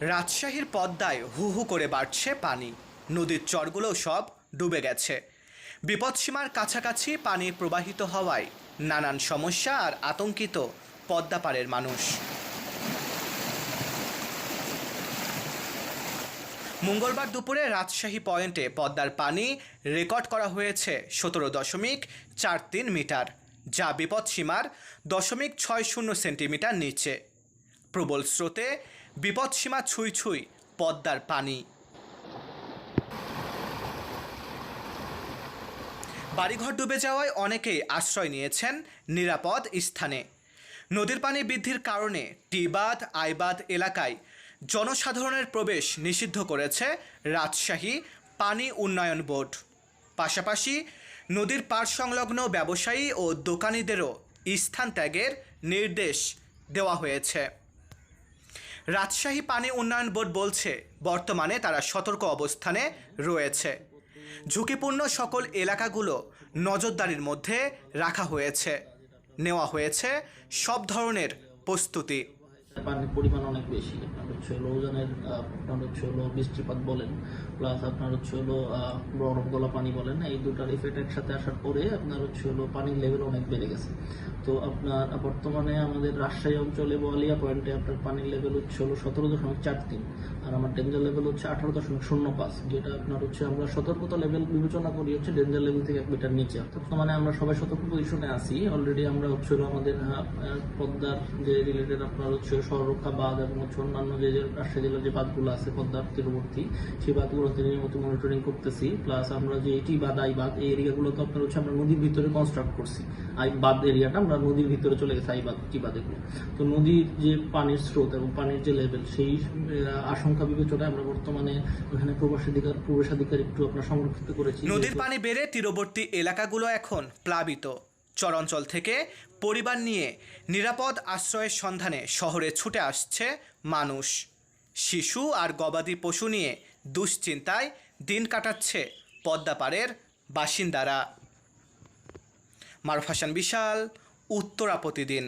রাজশাহীর পদ্মায় হু হু করে বাড়ছে পানি। নদীর চরগুলো সব ডুবে গেছে। বিপদসীমার কাছাকাছি পানি প্রবাহিত হওয়ায় নানান সমস্যা আর আতঙ্কিত পদ্মাপাড়ের মানুষ। মঙ্গলবার দুপুরে রাজশাহী পয়েন্টে পদ্মার পানি রেকর্ড করা হয়েছে সতেরো দশমিক চার তিন মিটার, যা বিপদসীমার দশমিক ছয় শূন্য সেন্টিমিটার নিচে। প্রবল স্রোতে বিপদসীমা ছুঁই ছুঁই পদ্মার পানি। বাড়িঘর ডুবে যাওয়ায় অনেকেই আশ্রয় নিয়েছেন নিরাপদ স্থানে। নদীর পানি বৃদ্ধির কারণে টিবাদ, আইবাদ এলাকায় জনসাধারণের প্রবেশ নিষিদ্ধ করেছে রাজশাহী পানি উন্নয়ন বোর্ড। পাশাপাশি নদীর পাড় সংলগ্ন ব্যবসায়ী ও দোকানিদেরও স্থান ত্যাগের নির্দেশ দেওয়া হয়েছে। রাজশাহী পানি উন্নয়ন বোর্ড বলছে, বর্তমানে তারা সতর্ক অবস্থানে রয়েছে। ঝুঁকিপূর্ণ সকল এলাকাগুলো নজরদারির মধ্যে রাখা হয়েছে, নেওয়া হয়েছে সব ধরনের প্রস্তুতি। পানির পরিমাণ অনেক বেশি। আপনার হচ্ছে হলো ওজনের আপনার হচ্ছে হলো বৃষ্টিপাত বলেন প্লাস আপনার হচ্ছে হলো বরফ, গলা, পানি বলেন, এই দুটার ইফেক্ট একসাথে আসার পরে আপনার হচ্ছে হলো পানির লেভেল অনেক বেড়ে গেছে। তো আপনার বর্তমানে আমাদের রাজশাহী অঞ্চলে বোয়ালিয়া পয়েন্টে আপনার পানির লেভেল হচ্ছে হলো সতেরো দশমিক চার তিন, আর আমার ডেঞ্জার লেভেল হচ্ছে আঠারো দশমিক শূন্য পাঁচ, যেটা আপনার হচ্ছে আমরা সতর্কতা লেভেল বিবেচনা করি হচ্ছে ডেঞ্জার লেভেল থেকে এক মিটার নিচে। বর্তমানে আমরা সবাই সতর্ক পজিশনে আছি অলরেডি আমরা হচ্ছে হলো আমাদের পদ্মার যে রিলেটেড আপনার হচ্ছে সররক্ষা বাঁধ এবং হচ্ছে অন্যান্য যে রাজশাহী জেলার যে বাঁধগুলো আছে পদ্মার তীরবর্তী, সেই বাঁধগুলোতে নিয়মিত মনিটরিং করতেছি। প্লাস আমরা যে এটি বাঁধ, আই বাঁধ, এই এরিয়াগুলো তো আপনার হচ্ছে আমরা নদীর ভিতরে কনস্ট্রাক্ট করছি। আই বাঁধ এরিয়াটা আমরা নদীর ভিতরে চলে গেছে, আই বাঁধ, টি বাঁধ এগুলো। তো নদীর যে পানির স্রোত এবং পানির যে লেভেল সেই আশঙ্কা বিবেচনায় আমরা বর্তমানে ওখানে প্রবেশাধিকার প্রবেশাধিকার একটু আপনার সংরক্ষিত করেছি। নদীর পানি বেড়ে তীরবর্তী এলাকাগুলো এখন প্লাবিত। চরাঞ্চল থেকে পরিবার নিয়ে নিরাপদ আশ্রয়ের সন্ধানে শহরে ছুটে আসছে মানুষ। শিশু আর গবাদি পশু নিয়ে দুশ্চিন্তায় দিন কাটাচ্ছে পদ্মাপাড়ের বাসিন্দারা। মারফাসান বিশাল, উত্তরা প্রতিদিন।